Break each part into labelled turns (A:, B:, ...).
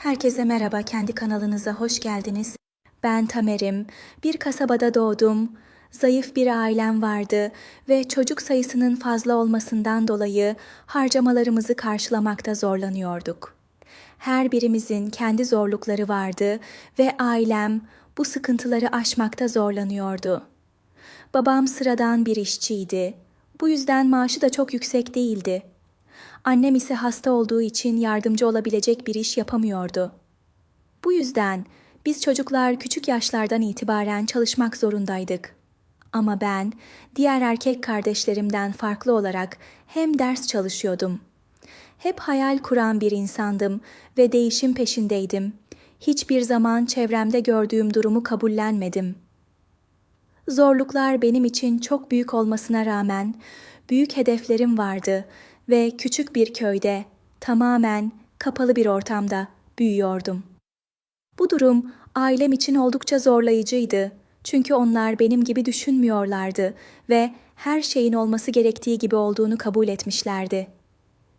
A: Herkese merhaba, kendi kanalınıza hoş geldiniz. Ben Tamer'im. Bir kasabada doğdum. Zayıf bir ailem vardı ve çocuk sayısının fazla olmasından dolayı harcamalarımızı karşılamakta zorlanıyorduk. Her birimizin kendi zorlukları vardı ve ailem bu sıkıntıları aşmakta zorlanıyordu. Babam sıradan bir işçiydi. Bu yüzden maaşı da çok yüksek değildi. Annem ise hasta olduğu için yardımcı olabilecek bir iş yapamıyordu. Bu yüzden biz çocuklar küçük yaşlardan itibaren çalışmak zorundaydık. Ama ben diğer erkek kardeşlerimden farklı olarak hem ders çalışıyordum. Hep hayal kuran bir insandım ve değişim peşindeydim. Hiçbir zaman çevremde gördüğüm durumu kabullenmedim. Zorluklar benim için çok büyük olmasına rağmen büyük hedeflerim vardı ve küçük bir köyde, tamamen kapalı bir ortamda büyüyordum. Bu durum ailem için oldukça zorlayıcıydı. Çünkü onlar benim gibi düşünmüyorlardı ve her şeyin olması gerektiği gibi olduğunu kabul etmişlerdi.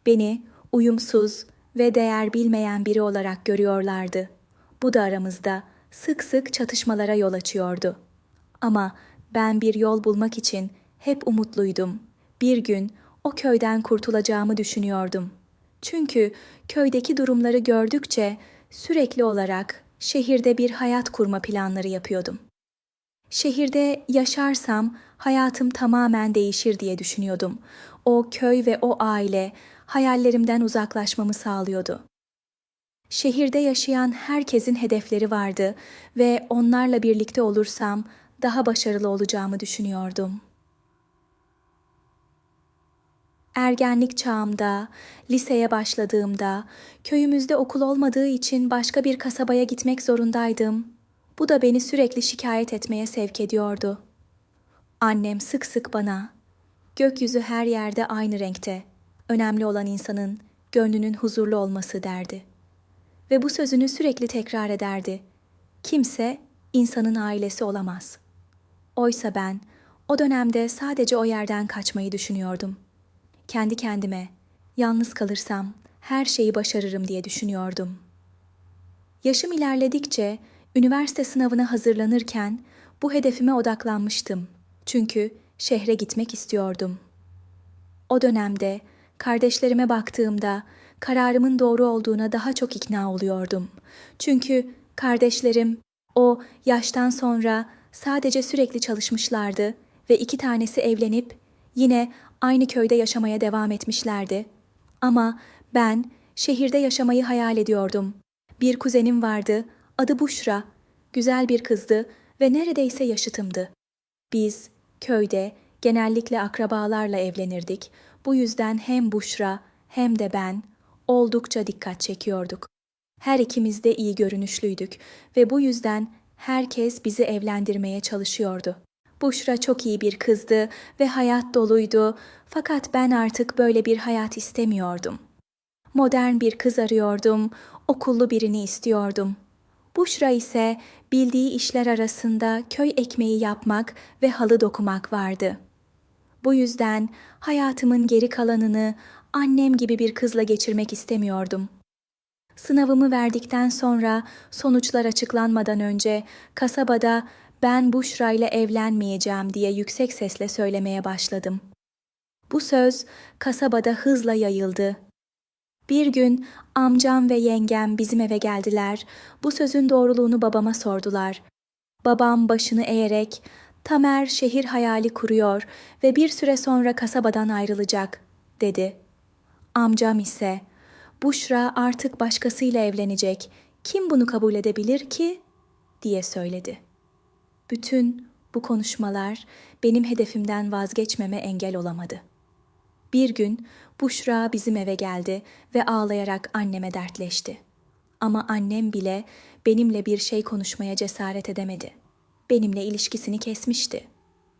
A: Beni uyumsuz ve değer bilmeyen biri olarak görüyorlardı. Bu da aramızda sık sık çatışmalara yol açıyordu. Ama ben bir yol bulmak için hep umutluydum. Bir gün o köyden kurtulacağımı düşünüyordum. Çünkü köydeki durumları gördükçe sürekli olarak şehirde bir hayat kurma planları yapıyordum. Şehirde yaşarsam hayatım tamamen değişir diye düşünüyordum. O köy ve o aile hayallerimden uzaklaşmamı sağlıyordu. Şehirde yaşayan herkesin hedefleri vardı ve onlarla birlikte olursam daha başarılı olacağımı düşünüyordum. Ergenlik çağımda, liseye başladığımda, köyümüzde okul olmadığı için başka bir kasabaya gitmek zorundaydım. Bu da beni sürekli şikayet etmeye sevk ediyordu. Annem sık sık bana, gökyüzü her yerde aynı renkte, önemli olan insanın gönlünün huzurlu olması derdi. Ve bu sözünü sürekli tekrar ederdi. Kimse insanın ailesi olamaz. Oysa ben o dönemde sadece o yerden kaçmayı düşünüyordum.'' Kendi kendime yalnız kalırsam her şeyi başarırım diye düşünüyordum. Yaşım ilerledikçe üniversite sınavına hazırlanırken bu hedefime odaklanmıştım. Çünkü şehre gitmek istiyordum. O dönemde kardeşlerime baktığımda kararımın doğru olduğuna daha çok ikna oluyordum. Çünkü kardeşlerim o yaştan sonra sadece sürekli çalışmışlardı ve iki tanesi evlenip yine aynı köyde yaşamaya devam etmişlerdi. Ama ben şehirde yaşamayı hayal ediyordum. Bir kuzenim vardı, adı Buşra. Güzel bir kızdı ve neredeyse yaşıtımdı. Biz köyde genellikle akrabalarla evlenirdik. Bu yüzden hem Buşra hem de ben oldukça dikkat çekiyorduk. Her ikimiz de iyi görünüşlüydük ve bu yüzden herkes bizi evlendirmeye çalışıyordu. Buşra çok iyi bir kızdı ve hayat doluydu fakat ben artık böyle bir hayat istemiyordum. Modern bir kız arıyordum, okullu birini istiyordum. Buşra ise bildiği işler arasında köy ekmeği yapmak ve halı dokumak vardı. Bu yüzden hayatımın geri kalanını annem gibi bir kızla geçirmek istemiyordum. Sınavımı verdikten sonra sonuçlar açıklanmadan önce kasabada ben Buşra ile evlenmeyeceğim diye yüksek sesle söylemeye başladım. Bu söz kasabada hızla yayıldı. Bir gün amcam ve yengem bizim eve geldiler. Bu sözün doğruluğunu babama sordular. Babam başını eğerek Tamer şehir hayali kuruyor ve bir süre sonra kasabadan ayrılacak dedi. Amcam ise Buşra artık başkasıyla evlenecek. Kim bunu kabul edebilir ki? diye söyledi.'' Bütün bu konuşmalar benim hedefimden vazgeçmeme engel olamadı. Bir gün Buşra bizim eve geldi ve ağlayarak anneme dertleşti. Ama annem bile benimle bir şey konuşmaya cesaret edemedi. Benimle ilişkisini kesmişti.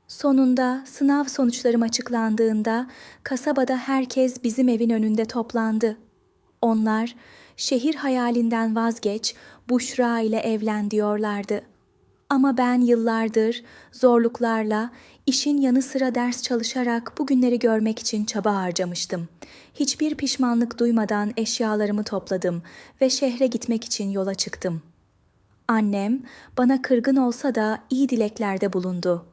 A: Sonunda sınav sonuçlarım açıklandığında kasabada herkes bizim evin önünde toplandı. Onlar şehir hayalinden vazgeç, Buşra ile evlen diyorlardı. Ama ben yıllardır zorluklarla, işin yanı sıra ders çalışarak bu günleri görmek için çaba harcamıştım. Hiçbir pişmanlık duymadan eşyalarımı topladım ve şehre gitmek için yola çıktım. Annem bana kırgın olsa da iyi dileklerde bulundu.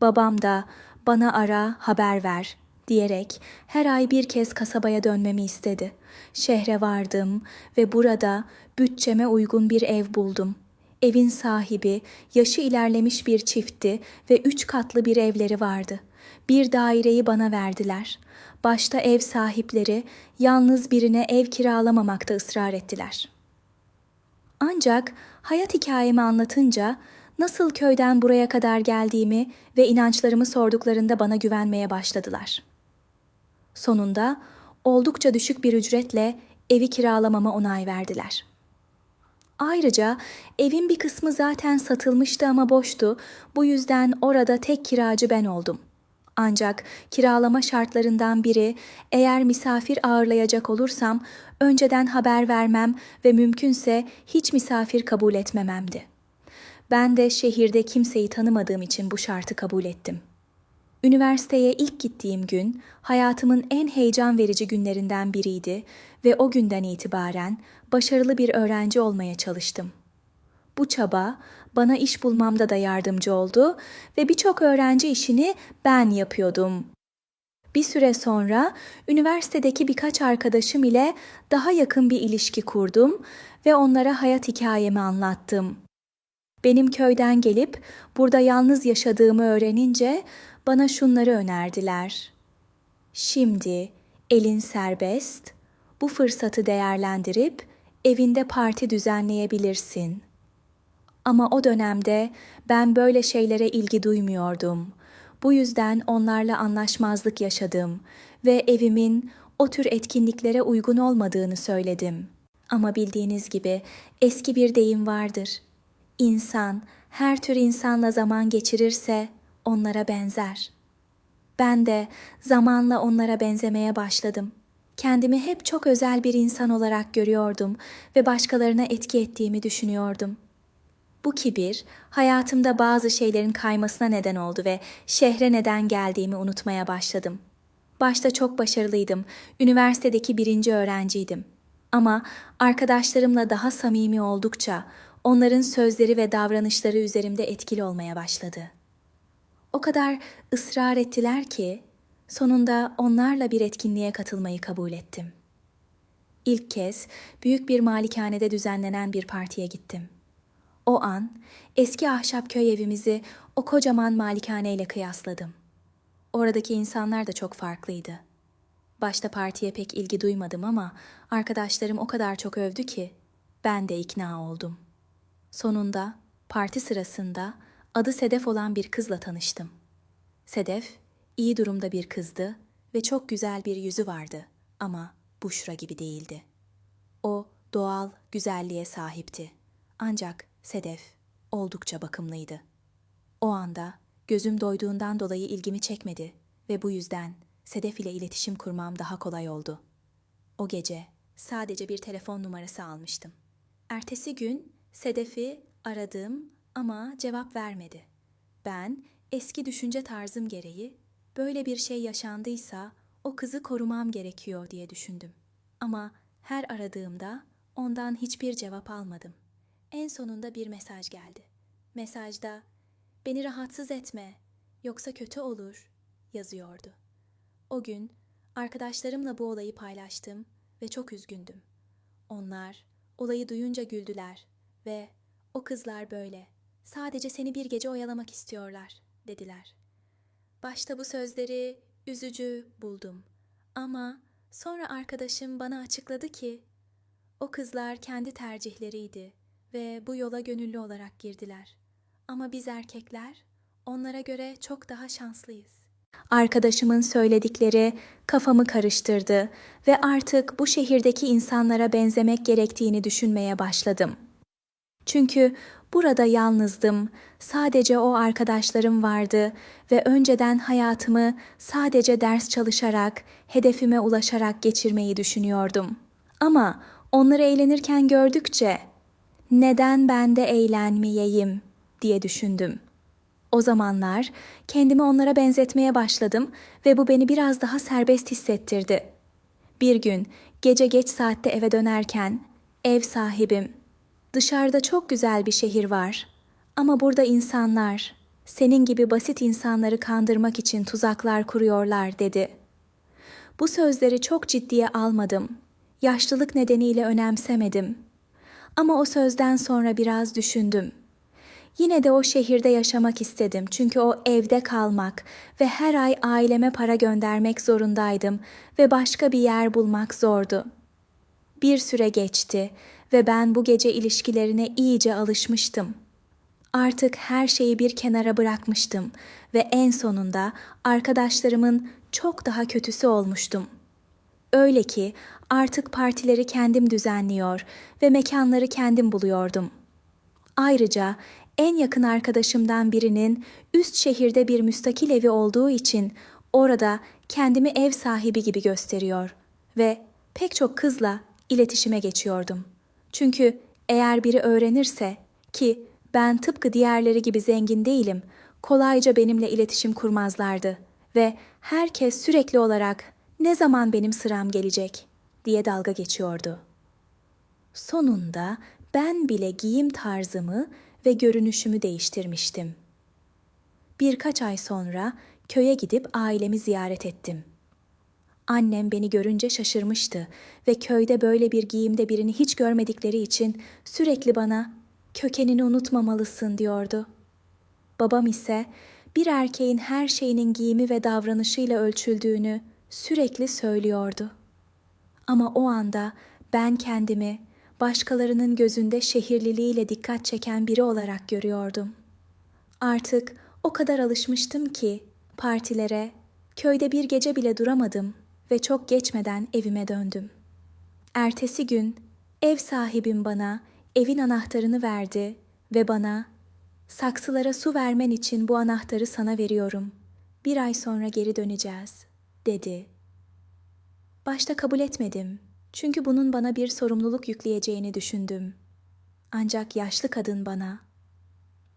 A: Babam da bana ara, haber ver diyerek her ay bir kez kasabaya dönmemi istedi. Şehre vardım ve burada bütçeme uygun bir ev buldum. Evin sahibi yaşı ilerlemiş bir çiftti ve üç katlı bir evleri vardı. Bir daireyi bana verdiler. Başta ev sahipleri yalnız birine ev kiralamamakta ısrar ettiler.'' Ancak hayat hikayemi anlatınca nasıl köyden buraya kadar geldiğimi ve inançlarımı sorduklarında bana güvenmeye başladılar. Sonunda oldukça düşük bir ücretle evi kiralamama onay verdiler. Ayrıca evin bir kısmı zaten satılmıştı ama boştu. Bu yüzden orada tek kiracı ben oldum. Ancak kiralama şartlarından biri eğer misafir ağırlayacak olursam önceden haber vermem ve mümkünse hiç misafir kabul etmememdi. Ben de şehirde kimseyi tanımadığım için bu şartı kabul ettim. Üniversiteye ilk gittiğim gün hayatımın en heyecan verici günlerinden biriydi ve o günden itibaren başarılı bir öğrenci olmaya çalıştım. Bu çaba bana iş bulmamda da yardımcı oldu ve birçok öğrenci işini ben yapıyordum. Bir süre sonra üniversitedeki birkaç arkadaşım ile daha yakın bir ilişki kurdum ve onlara hayat hikayemi anlattım. Benim köyden gelip burada yalnız yaşadığımı öğrenince bana şunları önerdiler. Şimdi elin serbest, bu fırsatı değerlendirip evinde parti düzenleyebilirsin. Ama o dönemde ben böyle şeylere ilgi duymuyordum. Bu yüzden onlarla anlaşmazlık yaşadım ve evimin o tür etkinliklere uygun olmadığını söyledim. Ama bildiğiniz gibi eski bir deyim vardır. İnsan her tür insanla zaman geçirirse onlara benzer. Ben de zamanla onlara benzemeye başladım. Kendimi hep çok özel bir insan olarak görüyordum ve başkalarına etki ettiğimi düşünüyordum. Bu kibir hayatımda bazı şeylerin kaymasına neden oldu ve şehre neden geldiğimi unutmaya başladım. Başta çok başarılıydım. Üniversitedeki birinci öğrenciydim. Ama arkadaşlarımla daha samimi oldukça onların sözleri ve davranışları üzerimde etkili olmaya başladı. O kadar ısrar ettiler ki sonunda onlarla bir etkinliğe katılmayı kabul ettim. İlk kez büyük bir malikanede düzenlenen bir partiye gittim. O an eski ahşap köy evimizi o kocaman malikaneyle kıyasladım. Oradaki insanlar da çok farklıydı. Başta partiye pek ilgi duymadım ama arkadaşlarım o kadar çok övdü ki ben de ikna oldum. Sonunda parti sırasında adı Sedef olan bir kızla tanıştım. Sedef iyi durumda bir kızdı ve çok güzel bir yüzü vardı ama Buşra gibi değildi. O doğal güzelliğe sahipti. Ancak Sedef oldukça bakımlıydı. O anda gözüm doyduğundan dolayı ilgimi çekmedi ve bu yüzden Sedef ile iletişim kurmam daha kolay oldu. O gece sadece bir telefon numarası almıştım. Ertesi gün Sedef'i aradım ama cevap vermedi. Ben eski düşünce tarzım gereği böyle bir şey yaşandıysa o kızı korumam gerekiyor diye düşündüm. Ama her aradığımda ondan hiçbir cevap almadım. En sonunda bir mesaj geldi. Mesajda "Beni rahatsız etme, yoksa kötü olur." yazıyordu. O gün arkadaşlarımla bu olayı paylaştım ve çok üzgündüm. Onlar olayı duyunca güldüler ve "O kızlar böyle. Sadece seni bir gece oyalamak istiyorlar." dediler. Başta bu sözleri üzücü buldum ama sonra arkadaşım bana açıkladı ki o kızlar kendi tercihleriydi ve bu yola gönüllü olarak girdiler. Ama biz erkekler onlara göre çok daha şanslıyız. Arkadaşımın söyledikleri kafamı karıştırdı ve artık bu şehirdeki insanlara benzemek gerektiğini düşünmeye başladım. Çünkü burada yalnızdım. Sadece o arkadaşlarım vardı ve önceden hayatımı sadece ders çalışarak, hedefime ulaşarak geçirmeyi düşünüyordum. Ama onları eğlenirken gördükçe neden ben de eğlenmeyeyim diye düşündüm. O zamanlar kendimi onlara benzetmeye başladım ve bu beni biraz daha serbest hissettirdi. Bir gün gece geç saatte eve dönerken ev sahibim dışarıda çok güzel bir şehir var ama burada insanlar senin gibi basit insanları kandırmak için tuzaklar kuruyorlar dedi. Bu sözleri çok ciddiye almadım. Yaşlılık nedeniyle önemsemedim. Ama o sözden sonra biraz düşündüm. Yine de o şehirde yaşamak istedim çünkü o evde kalmak ve her ay aileme para göndermek zorundaydım ve başka bir yer bulmak zordu. Bir süre geçti ve ben bu gece ilişkilerine iyice alışmıştım. Artık her şeyi bir kenara bırakmıştım ve en sonunda arkadaşlarımın çok daha kötüsü olmuştum. Öyle ki artık partileri kendim düzenliyor ve mekanları kendim buluyordum. Ayrıca en yakın arkadaşımdan birinin üst şehirde bir müstakil evi olduğu için orada kendimi ev sahibi gibi gösteriyor ve pek çok kızla iletişime geçiyordum. Çünkü eğer biri öğrenirse ki ben tıpkı diğerleri gibi zengin değilim, kolayca benimle iletişim kurmazlardı ve herkes sürekli olarak ne zaman benim sıram gelecek diye dalga geçiyordu. Sonunda ben bile giyim tarzımı ve görünüşümü değiştirmiştim. Birkaç ay sonra köye gidip ailemi ziyaret ettim. Annem beni görünce şaşırmıştı ve köyde böyle bir giyimde birini hiç görmedikleri için sürekli bana kökenini unutmamalısın diyordu. Babam ise bir erkeğin her şeyinin giyimi ve davranışıyla ölçüldüğünü sürekli söylüyordu. Ama o anda ben kendimi başkalarının gözünde şehirliliğiyle dikkat çeken biri olarak görüyordum. Artık o kadar alışmıştım ki partilere, köyde bir gece bile duramadım ve çok geçmeden evime döndüm. Ertesi gün ev sahibim bana evin anahtarını verdi ve bana saksılara su vermen için bu anahtarı sana veriyorum. Bir ay sonra geri döneceğiz, dedi. Başta kabul etmedim. Çünkü bunun bana bir sorumluluk yükleyeceğini düşündüm. Ancak yaşlı kadın bana,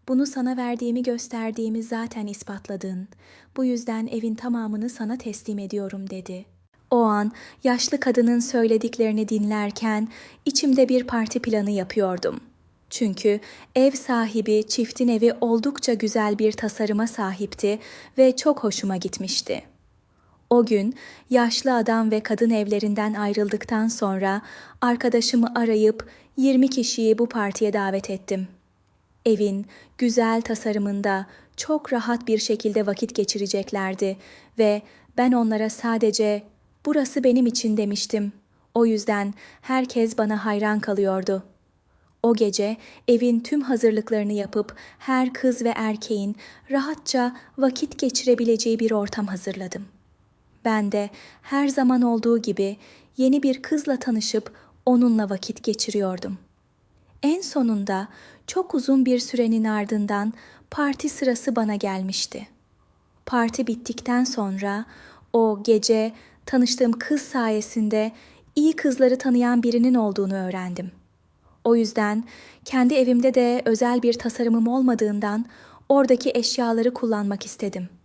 A: bunu sana verdiğimi gösterdiğimi zaten ispatladın. Bu yüzden evin tamamını sana teslim ediyorum dedi. O an yaşlı kadının söylediklerini dinlerken içimde bir parti planı yapıyordum. Çünkü ev sahibi çiftin evi oldukça güzel bir tasarıma sahipti ve çok hoşuma gitmişti. O gün yaşlı adam ve kadın evlerinden ayrıldıktan sonra arkadaşımı arayıp 20 kişiyi bu partiye davet ettim. Evin güzel tasarımında çok rahat bir şekilde vakit geçireceklerdi ve ben onlara sadece burası benim için demiştim. O yüzden herkes bana hayran kalıyordu. O gece evin tüm hazırlıklarını yapıp her kız ve erkeğin rahatça vakit geçirebileceği bir ortam hazırladım.'' Ben de her zaman olduğu gibi yeni bir kızla tanışıp onunla vakit geçiriyordum. En sonunda çok uzun bir sürenin ardından parti sırası bana gelmişti. Parti bittikten sonra o gece tanıştığım kız sayesinde iyi kızları tanıyan birinin olduğunu öğrendim. O yüzden kendi evimde de özel bir tasarımım olmadığından oradaki eşyaları kullanmak istedim.''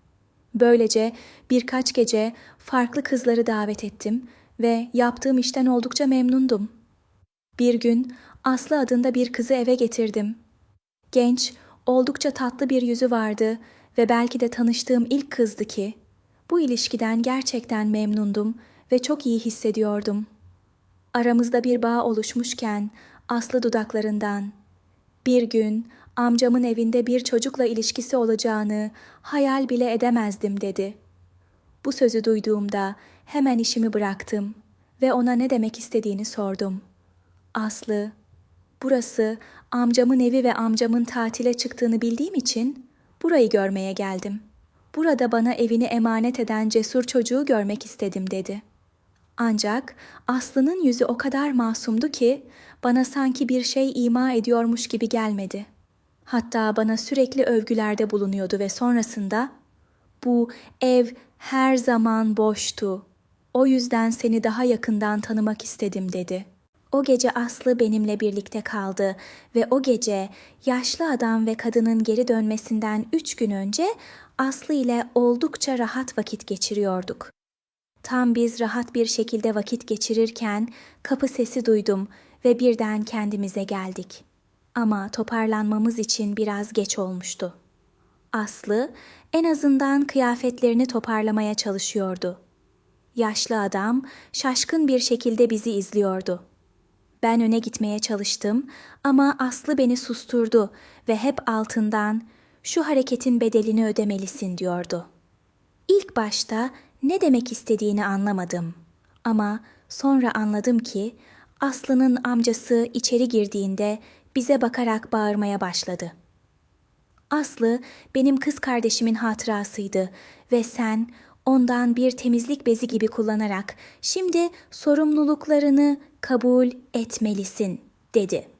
A: Böylece birkaç gece farklı kızları davet ettim ve yaptığım işten oldukça memnundum. Bir gün Aslı adında bir kızı eve getirdim. Genç, oldukça tatlı bir yüzü vardı ve belki de tanıştığım ilk kızdı ki bu ilişkiden gerçekten memnundum ve çok iyi hissediyordum. Aramızda bir bağ oluşmuşken Aslı dudaklarından bir gün amcamın evinde bir çocukla ilişkisi olacağını hayal bile edemezdim dedi. Bu sözü duyduğumda hemen işimi bıraktım ve ona ne demek istediğini sordum. Aslı, burası amcamın evi ve amcamın tatile çıktığını bildiğim için burayı görmeye geldim. Burada bana evini emanet eden cesur çocuğu görmek istedim dedi. Ancak Aslı'nın yüzü o kadar masumdu ki bana sanki bir şey ima ediyormuş gibi gelmedi.'' Hatta bana sürekli övgülerde bulunuyordu ve sonrasında bu ev her zaman boştu. O yüzden seni daha yakından tanımak istedim dedi. O gece Aslı benimle birlikte kaldı ve o gece yaşlı adam ve kadının geri dönmesinden üç gün önce Aslı ile oldukça rahat vakit geçiriyorduk. Tam biz rahat bir şekilde vakit geçirirken kapı sesi duydum ve birden kendimize geldik. Ama toparlanmamız için biraz geç olmuştu. Aslı en azından kıyafetlerini toparlamaya çalışıyordu. Yaşlı adam şaşkın bir şekilde bizi izliyordu. Ben öne gitmeye çalıştım ama Aslı beni susturdu ve hep altından şu hareketin bedelini ödemelisin diyordu. İlk başta ne demek istediğini anlamadım. Ama sonra anladım ki Aslı'nın amcası içeri girdiğinde bize bakarak bağırmaya başladı. Aslı benim kız kardeşimin hatırasıydı ve sen ondan bir temizlik bezi gibi kullanarak şimdi sorumluluklarını kabul etmelisin dedi.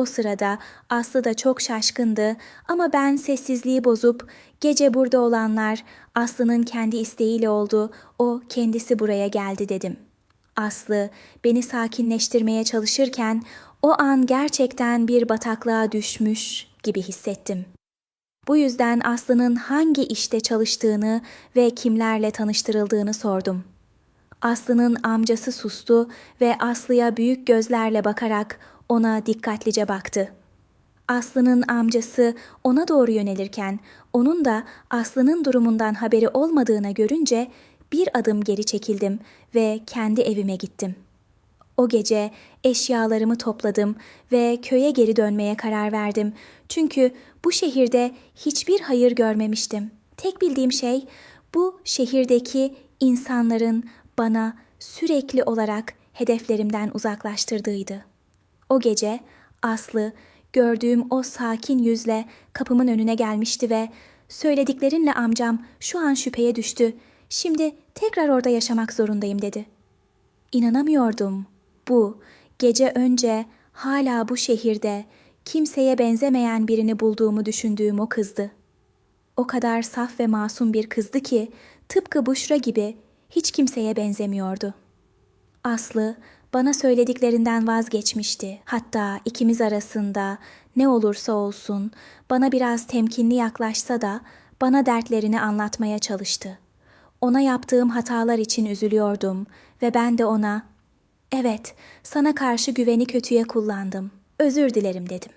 A: O sırada Aslı da çok şaşkındı ama ben sessizliği bozup gece burada olanlar Aslı'nın kendi isteğiyle oldu, o kendisi buraya geldi dedim. Aslı beni sakinleştirmeye çalışırken o an gerçekten bir bataklığa düşmüş gibi hissettim. Bu yüzden Aslı'nın hangi işte çalıştığını ve kimlerle tanıştırıldığını sordum. Aslı'nın amcası sustu ve Aslı'ya büyük gözlerle bakarak ona dikkatlice baktı. Aslı'nın amcası ona doğru yönelirken onun da Aslı'nın durumundan haberi olmadığına görünce bir adım geri çekildim ve kendi evime gittim. O gece eşyalarımı topladım ve köye geri dönmeye karar verdim. Çünkü bu şehirde hiçbir hayır görmemiştim. Tek bildiğim şey bu şehirdeki insanların bana sürekli olarak hedeflerimden uzaklaştırdığıydı. O gece Aslı gördüğüm o sakin yüzle kapımın önüne gelmişti ve söylediklerinle amcam şu an şüpheye düştü. Şimdi tekrar orada yaşamak zorundayım dedi. İnanamıyordum. Bu gece önce hala bu şehirde kimseye benzemeyen birini bulduğumu düşündüğüm o kızdı. O kadar saf ve masum bir kızdı ki tıpkı Buşra gibi hiç kimseye benzemiyordu. Aslı bana söylediklerinden vazgeçmişti. Hatta ikimiz arasında ne olursa olsun bana biraz temkinli yaklaşsa da bana dertlerini anlatmaya çalıştı. Ona yaptığım hatalar için üzülüyordum ve ben de ona "Evet, sana karşı güveni kötüye kullandım. Özür dilerim." dedim.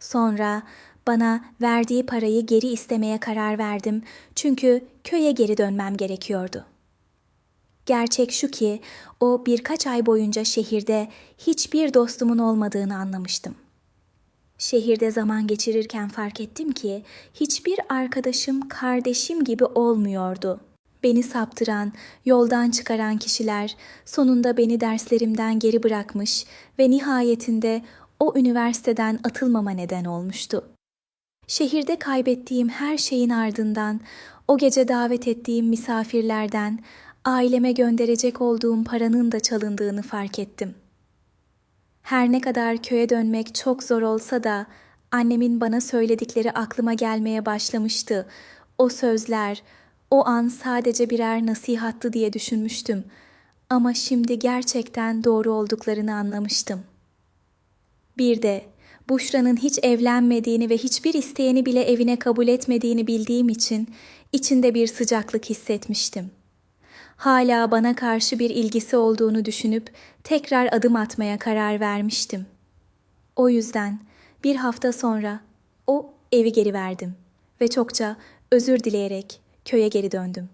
A: Sonra bana verdiği parayı geri istemeye karar verdim çünkü köye geri dönmem gerekiyordu. Gerçek şu ki o birkaç ay boyunca şehirde hiçbir dostumun olmadığını anlamıştım. Şehirde zaman geçirirken fark ettim ki hiçbir arkadaşım kardeşim gibi olmuyordu. Beni saptıran, yoldan çıkaran kişiler sonunda beni derslerimden geri bırakmış ve nihayetinde o üniversiteden atılmama neden olmuştu. Şehirde kaybettiğim her şeyin ardından, o gece davet ettiğim misafirlerden, aileme gönderecek olduğum paranın da çalındığını fark ettim. Her ne kadar köye dönmek çok zor olsa da annemin bana söyledikleri aklıma gelmeye başlamıştı. O sözler, o an sadece birer nasihattı diye düşünmüştüm. Ama şimdi gerçekten doğru olduklarını anlamıştım. Bir de Buşra'nın hiç evlenmediğini ve hiçbir isteğini bile evine kabul etmediğini bildiğim için içinde bir sıcaklık hissetmiştim. Hala bana karşı bir ilgisi olduğunu düşünüp tekrar adım atmaya karar vermiştim. O yüzden bir hafta sonra o evi geri verdim ve çokça özür dileyerek köye geri döndüm.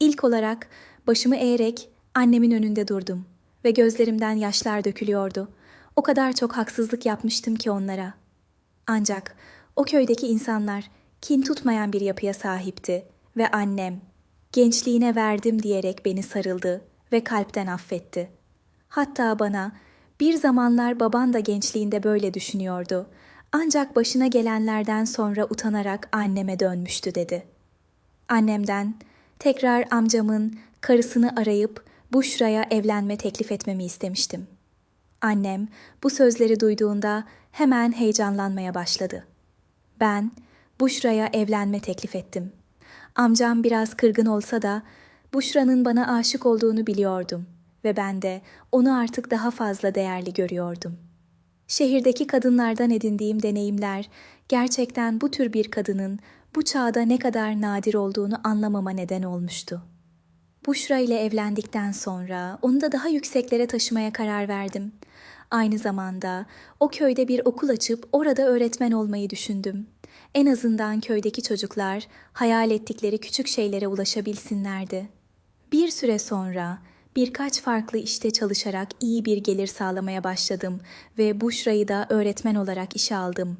A: İlk olarak başımı eğerek annemin önünde durdum ve gözlerimden yaşlar dökülüyordu. O kadar çok haksızlık yapmıştım ki onlara. Ancak o köydeki insanlar kin tutmayan bir yapıya sahipti ve annem gençliğine verdim diyerek beni sarıldı ve kalpten affetti. Hatta bana bir zamanlar baban da gençliğinde böyle düşünüyordu. Ancak başına gelenlerden sonra utanarak anneme dönmüştü dedi. Annemden tekrar amcamın karısını arayıp Buşra'ya evlenme teklif etmemi istemiştim. Annem bu sözleri duyduğunda hemen heyecanlanmaya başladı. Ben Buşra'ya evlenme teklif ettim. Amcam biraz kırgın olsa da Buşra'nın bana aşık olduğunu biliyordum ve ben de onu artık daha fazla değerli görüyordum. Şehirdeki kadınlardan edindiğim deneyimler gerçekten bu tür bir kadının bu çağda ne kadar nadir olduğunu anlamama neden olmuştu. Buşra ile evlendikten sonra onu da daha yükseklere taşımaya karar verdim. Aynı zamanda o köyde bir okul açıp orada öğretmen olmayı düşündüm. En azından köydeki çocuklar hayal ettikleri küçük şeylere ulaşabilsinlerdi. Bir süre sonra birkaç farklı işte çalışarak iyi bir gelir sağlamaya başladım ve Buşra'yı da öğretmen olarak işe aldım.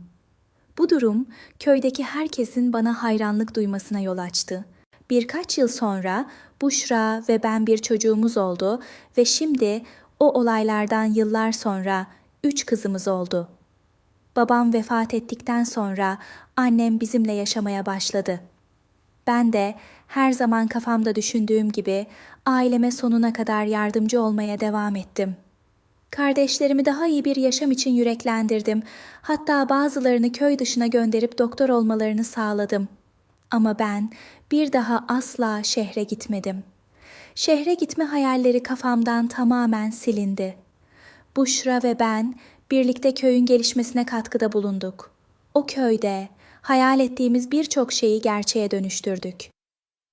A: Bu durum köydeki herkesin bana hayranlık duymasına yol açtı. Birkaç yıl sonra Buşra ve ben bir çocuğumuz oldu ve şimdi o olaylardan yıllar sonra üç kızımız oldu. Babam vefat ettikten sonra annem bizimle yaşamaya başladı. Ben de her zaman kafamda düşündüğüm gibi aileme sonuna kadar yardımcı olmaya devam ettim. Kardeşlerimi daha iyi bir yaşam için yüreklendirdim. Hatta bazılarını köy dışına gönderip doktor olmalarını sağladım. Ama ben bir daha asla şehre gitmedim. Şehre gitme hayalleri kafamdan tamamen silindi. Buşra ve ben birlikte köyün gelişmesine katkıda bulunduk. O köyde hayal ettiğimiz birçok şeyi gerçeğe dönüştürdük.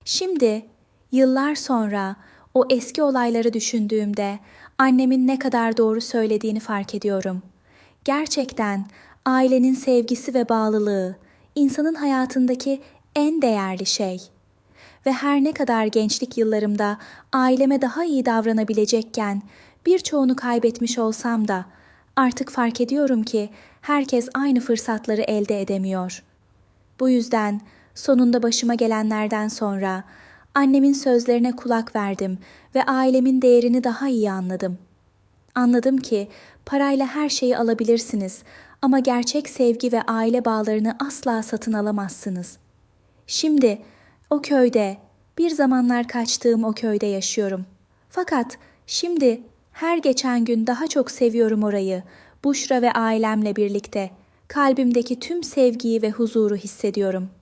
A: Şimdi yıllar sonra o eski olayları düşündüğümde annemin ne kadar doğru söylediğini fark ediyorum. Gerçekten ailenin sevgisi ve bağlılığı insanın hayatındaki en değerli şey. Ve her ne kadar gençlik yıllarımda aileme daha iyi davranabilecekken birçoğunu kaybetmiş olsam da artık fark ediyorum ki herkes aynı fırsatları elde edemiyor. Bu yüzden sonunda başıma gelenlerden sonra annemin sözlerine kulak verdim ve ailemin değerini daha iyi anladım. Anladım ki parayla her şeyi alabilirsiniz ama gerçek sevgi ve aile bağlarını asla satın alamazsınız. Şimdi o köyde, bir zamanlar kaçtığım o köyde yaşıyorum. Fakat şimdi her geçen gün daha çok seviyorum orayı. Buşra ve ailemle birlikte kalbimdeki tüm sevgiyi ve huzuru hissediyorum.''